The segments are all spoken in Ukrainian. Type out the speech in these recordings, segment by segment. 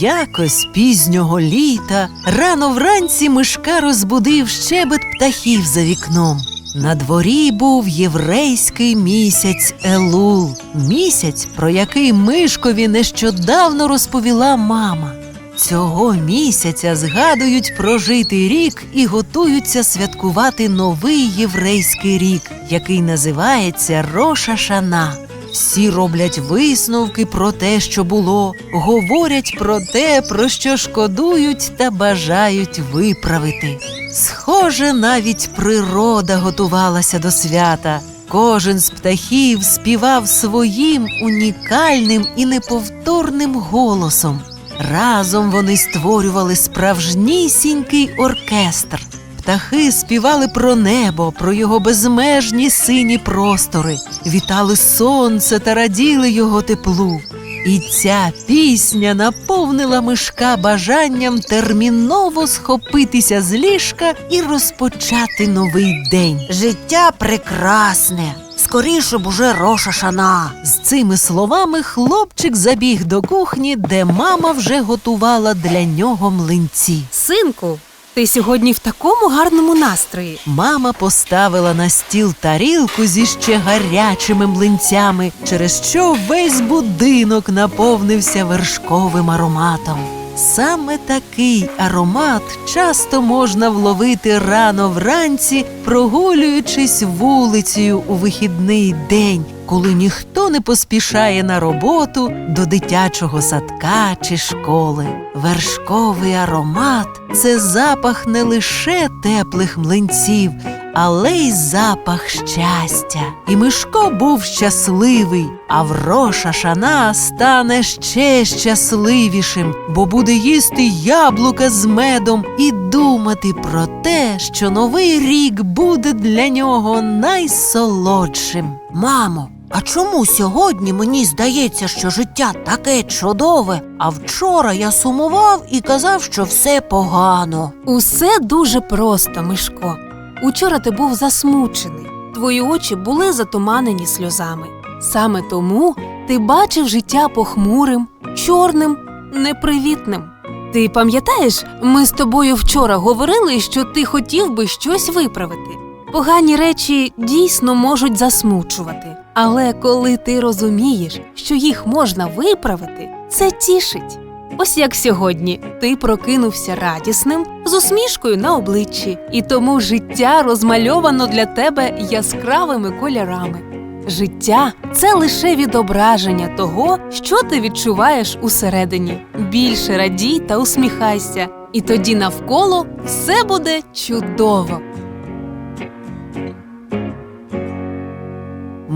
Якось пізнього літа рано вранці мишка розбудив щебет птахів за вікном. На дворі був єврейський місяць Елул, місяць, про який мишкові нещодавно розповіла мама. Цього місяця згадують прожитий рік і готуються святкувати новий єврейський рік, який називається Роша Шана. Всі роблять висновки про те, що було, говорять про те, про що шкодують та бажають виправити. Схоже, навіть природа готувалася до свята. Кожен з птахів співав своїм унікальним і неповторним голосом. Разом вони створювали справжнісінький оркестр. Птахи співали про небо, про його безмежні сині простори, вітали сонце та раділи його теплу. І ця пісня наповнила мишка бажанням терміново схопитися з ліжка і розпочати новий день. Життя прекрасне. Скоріше б уже Роша Шана. З цими словами хлопчик забіг до кухні, де мама вже готувала для нього млинці. Синку, ти сьогодні в такому гарному настрої. Мама поставила на стіл тарілку зі ще гарячими млинцями, через що весь будинок наповнився вершковим ароматом. Саме такий аромат часто можна вловити рано вранці, прогулюючись вулицею у вихідний день, коли ніхто не поспішає на роботу до дитячого садка чи школи. Вершковий аромат це запах не лише теплих млинців, але й запах щастя. І Мишко був щасливий, а вроша шана стане ще щасливішим, бо буде їсти яблука з медом і думати про те, що новий рік буде для нього найсолодшим. Мамо, а чому сьогодні мені здається, що життя таке чудове, а вчора я сумував і казав, що все погано. Усе дуже просто, Мишко. Учора ти був засмучений, твої очі були затуманені сльозами. Саме тому ти бачив життя похмурим, чорним, непривітним. Ти пам'ятаєш, ми з тобою вчора говорили, що ти хотів би щось виправити. Погані речі дійсно можуть засмучувати, але коли ти розумієш, що їх можна виправити, це тішить. Ось як сьогодні ти прокинувся радісним з усмішкою на обличчі, і тому життя розмальовано для тебе яскравими кольорами. Життя це лише відображення того, що ти відчуваєш усередині. Більше радій та усміхайся, і тоді навколо все буде чудово.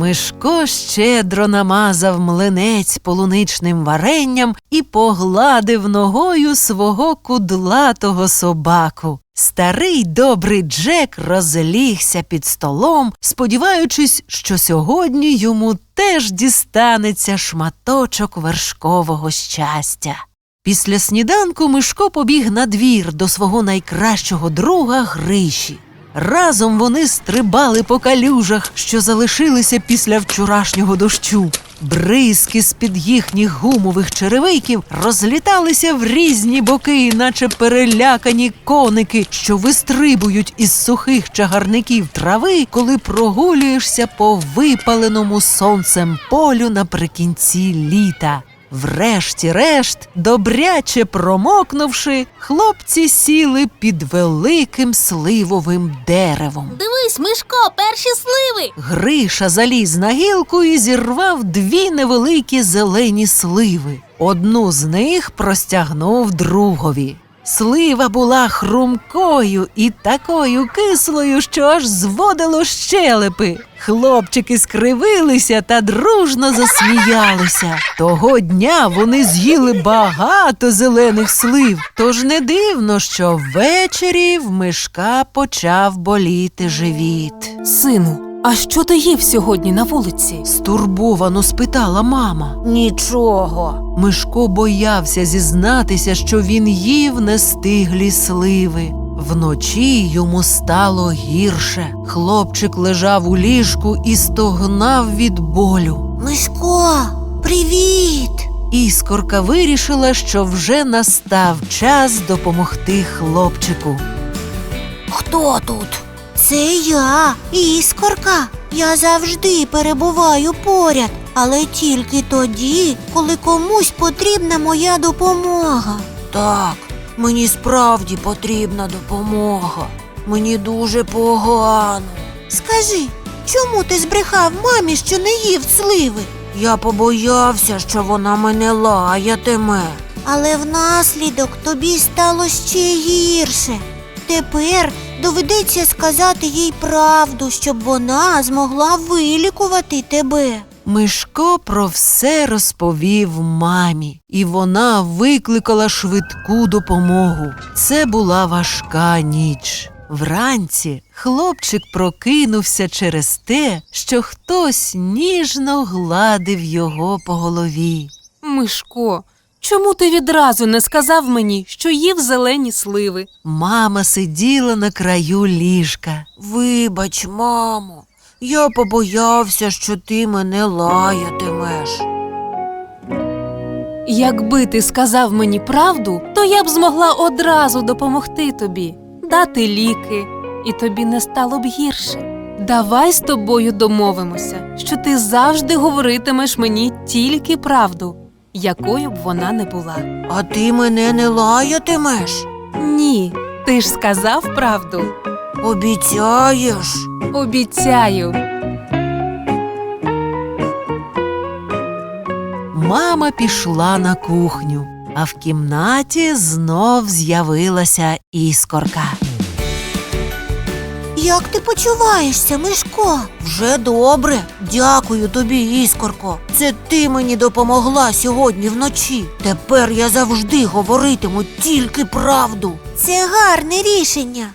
Мишко щедро намазав млинець полуничним варенням і погладив ногою свого кудлатого собаку. Старий добрий Джек розлігся під столом, сподіваючись, що сьогодні йому теж дістанеться шматочок вершкового щастя. Після сніданку Мишко побіг на двір до свого найкращого друга Гриші. Разом вони стрибали по калюжах, що залишилися після вчорашнього дощу. Бризки з-під їхніх гумових черевиків розліталися в різні боки, наче перелякані коники, що вистрибують із сухих чагарників трави, коли прогулюєшся по випаленому сонцем полю наприкінці літа. Врешті-решт, добряче промокнувши, хлопці сіли під великим сливовим деревом. Дивись, Мишко, перші сливи. Гриша заліз на гілку і зірвав дві невеликі зелені сливи. Одну з них простягнув другові. Слива була хрумкою і такою кислою, що аж зводило щелепи. Хлопчики скривилися та дружно засміялися. Того дня вони з'їли багато зелених слив, тож не дивно, що ввечері в мишка почав боліти живіт. Сину, а що ти їв сьогодні на вулиці? Стурбовано спитала мама. Нічого. Мишко боявся зізнатися, що він їв нестиглі сливи. Вночі йому стало гірше. Хлопчик лежав у ліжку і стогнав від болю. Мишко, привіт! іскорка вирішила, що вже настав час допомогти хлопчику. Хто тут? Це я, іскорка. Я завжди перебуваю поряд, але тільки тоді, коли комусь потрібна моя допомога. Так, мені справді потрібна допомога. Мені дуже погано. Скажи, чому ти збрехав мамі, що не їв сливи? Я побоявся, що вона мене лаятиме. Але внаслідок тобі стало ще гірше. Тепер доведеться сказати їй правду, щоб вона змогла вилікувати тебе. Мишко про все розповів мамі, і вона викликала швидку допомогу. Це була важка ніч. Вранці хлопчик прокинувся через те, що хтось ніжно гладив його по голові. Мишко, чому ти відразу не сказав мені, що їв зелені сливи? Мама сиділа на краю ліжка. Вибач, мамо, я побоявся, що ти мене лаятимеш. Якби ти сказав мені правду, то я б змогла одразу допомогти тобі, дати ліки, і тобі не стало б гірше. Давай з тобою домовимося, що ти завжди говоритимеш мені тільки правду, якою б вона не була. А ти мене не лаятимеш? Ні, ти ж сказав правду. Обіцяєш? Обіцяю. Мама пішла на кухню, а в кімнаті знов з'явилася іскорка. Як ти почуваєшся, Мишко? Вже добре. Дякую тобі, іскорко. Це ти мені допомогла сьогодні вночі. Тепер я завжди говоритиму тільки правду. Це гарне рішення.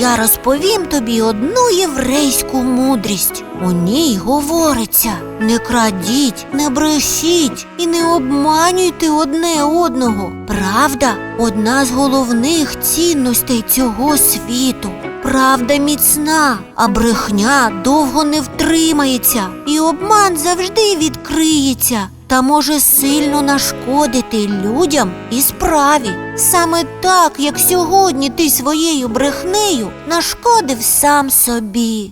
Я розповім тобі одну єврейську мудрість. У ній говориться: не крадіть, не брешіть і не обманюйте одне одного. Правда одна з головних цінностей цього світу. Правда міцна, а брехня довго не втримається, і обман завжди відкриється та може сильно нашкодити людям і справі. Саме так, як сьогодні ти своєю брехнею нашкодив сам собі.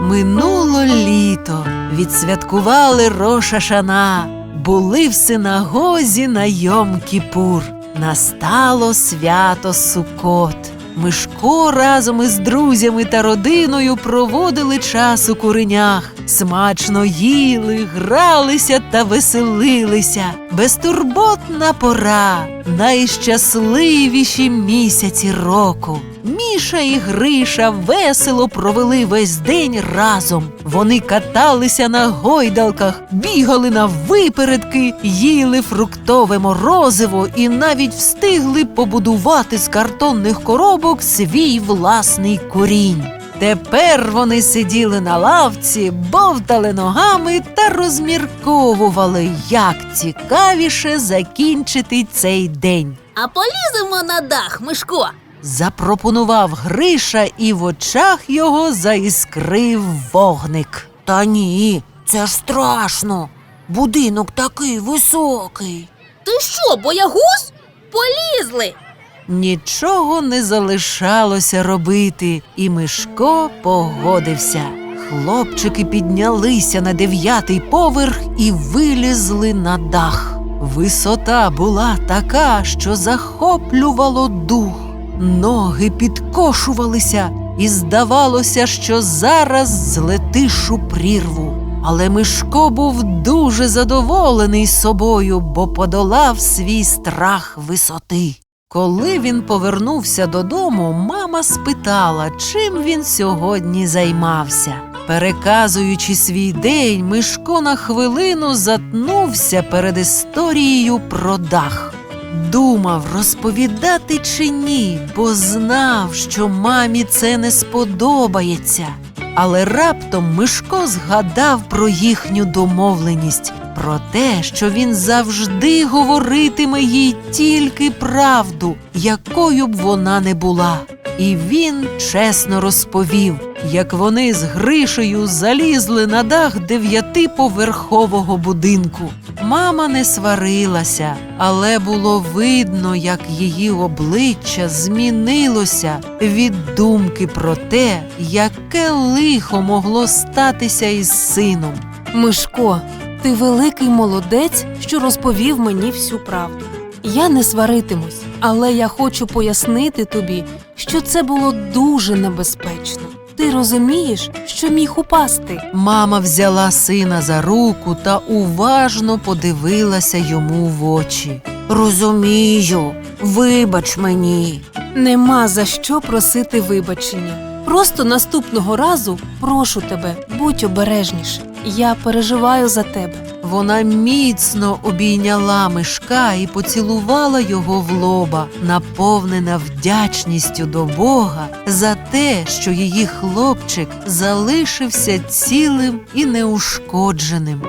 Минуло літо, відсвяткували Роша Шана, були в синагозі на Йом Кіпур. Настало свято Сукот. Мишко разом із друзями та родиною проводили час у куренях, смачно їли, гралися та веселилися. Безтурботна пора, найщасливіші місяці року. Міша і Гриша весело провели весь день разом. Вони каталися на гойдалках, бігали на випередки, їли фруктове морозиво і навіть встигли побудувати з картонних коробок свій власний курінь. Тепер вони сиділи на лавці, бовтали ногами та розмірковували, як цікавіше закінчити цей день. А поліземо на дах, Мишко. Запропонував Гриша, і в очах його заіскрив вогник. Та ні, це ж страшно. Будинок такий високий. Ти що, боягуз? Полізли. Нічого не залишалося робити, і Мишко погодився. Хлопчики піднялися на дев'ятий поверх і вилізли на дах. Висота була така, що захоплювало дух. Ноги підкошувалися, і здавалося, що зараз злетиш у прірву. Але Мишко був дуже задоволений собою, бо подолав свій страх висоти. Коли він повернувся додому, мама спитала, чим він сьогодні займався. Переказуючи свій день, Мишко на хвилину затнувся перед історією про дах. Думав, розповідати чи ні, бо знав, що мамі це не сподобається. Але раптом Мишко згадав про їхню домовленість, про те, що він завжди говоритиме їй тільки правду, якою б вона не була. І він чесно розповів, як вони з Гришею залізли на дах дев'ятиповерхового будинку. Мама не сварилася, але було видно, як її обличчя змінилося від думки про те, яке лихо могло статися із сином. Мишко, ти великий молодець, що розповів мені всю правду. Я не сваритимусь, але я хочу пояснити тобі, що це було дуже небезпечно. Ти розумієш, що міг упасти. Мама взяла сина за руку та уважно подивилася йому в очі. Розумію, вибач мені. Нема за що просити вибачення. Просто наступного разу прошу тебе, будь обережніше. Я переживаю за тебе. Вона міцно обійняла мишка і поцілувала його в лоба, наповнена вдячністю до Бога за те, що її хлопчик залишився цілим і неушкодженим.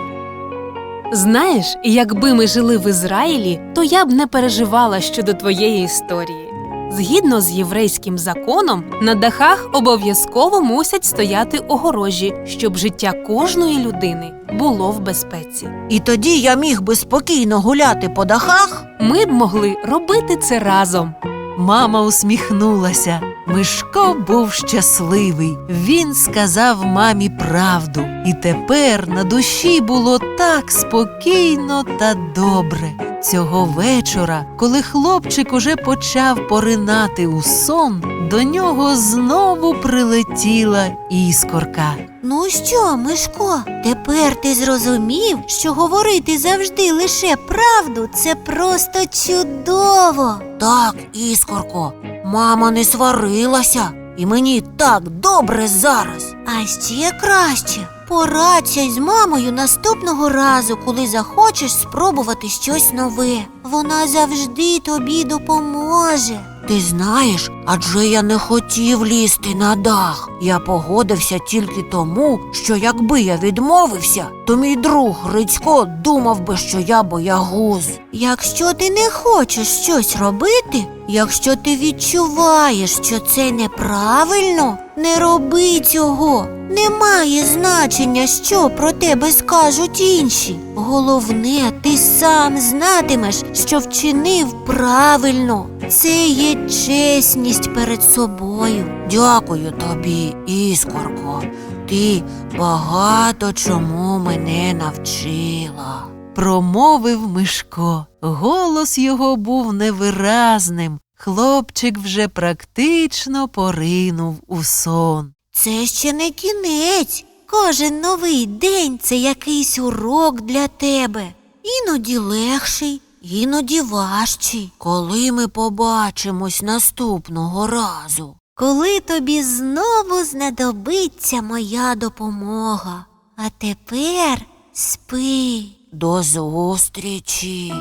Знаєш, якби ми жили в Ізраїлі, то я б не переживала щодо твоєї історії. Згідно з єврейським законом, на дахах обов'язково мусять стояти огорожі, щоб життя кожної людини було в безпеці. І тоді я міг би спокійно гуляти по дахах. Ми б могли робити це разом. Мама усміхнулася. Мишко був щасливий. Він сказав мамі правду, і тепер на душі було так спокійно та добре. Цього вечора, коли хлопчик уже почав поринати у сон, до нього знову прилетіла іскорка. Ну що, Мишко, тепер ти зрозумів, що говорити завжди лише правду це просто чудово. Так, іскорко, мама не сварилася, і мені так добре зараз. А ще краще. Порадься із мамою наступного разу, коли захочеш спробувати щось нове. Вона завжди тобі допоможе. Ти знаєш, адже я не хотів лізти на дах. Я погодився тільки тому, що якби я відмовився, то мій друг Грицько думав би, що я боягуз. Якщо ти не хочеш щось робити, якщо ти відчуваєш, що це неправильно, не роби цього. Немає значення, що про тебе скажуть інші. Головне, ти сам знатимеш, що вчинив правильно. Це є чесність перед собою. Дякую тобі, іскорко. Ти багато чому мене навчила. Промовив Мишко. Голос його був невиразним. Хлопчик вже практично поринув у сон. Це ще не кінець. Кожен новий день це якийсь урок для тебе. Іноді легший, іноді важчий. Коли ми побачимось наступного разу. Коли тобі знову знадобиться моя допомога. А тепер спи. До зустрічі.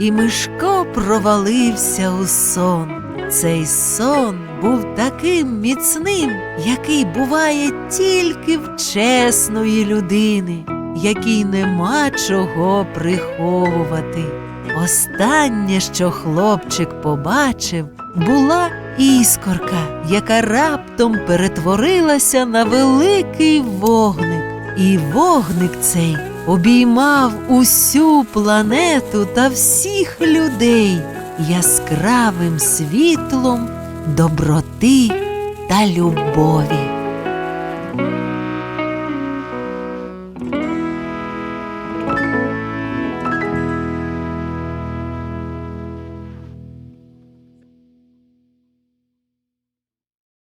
І Мишко провалився у сон. Цей сон був таким міцним, який буває тільки в чесної людини, якій нема чого приховувати. Останнє, що хлопчик побачив, була іскорка, яка раптом перетворилася на великий вогник. І вогник цей обіймав усю планету та всіх людей яскравим світлом доброти та любові.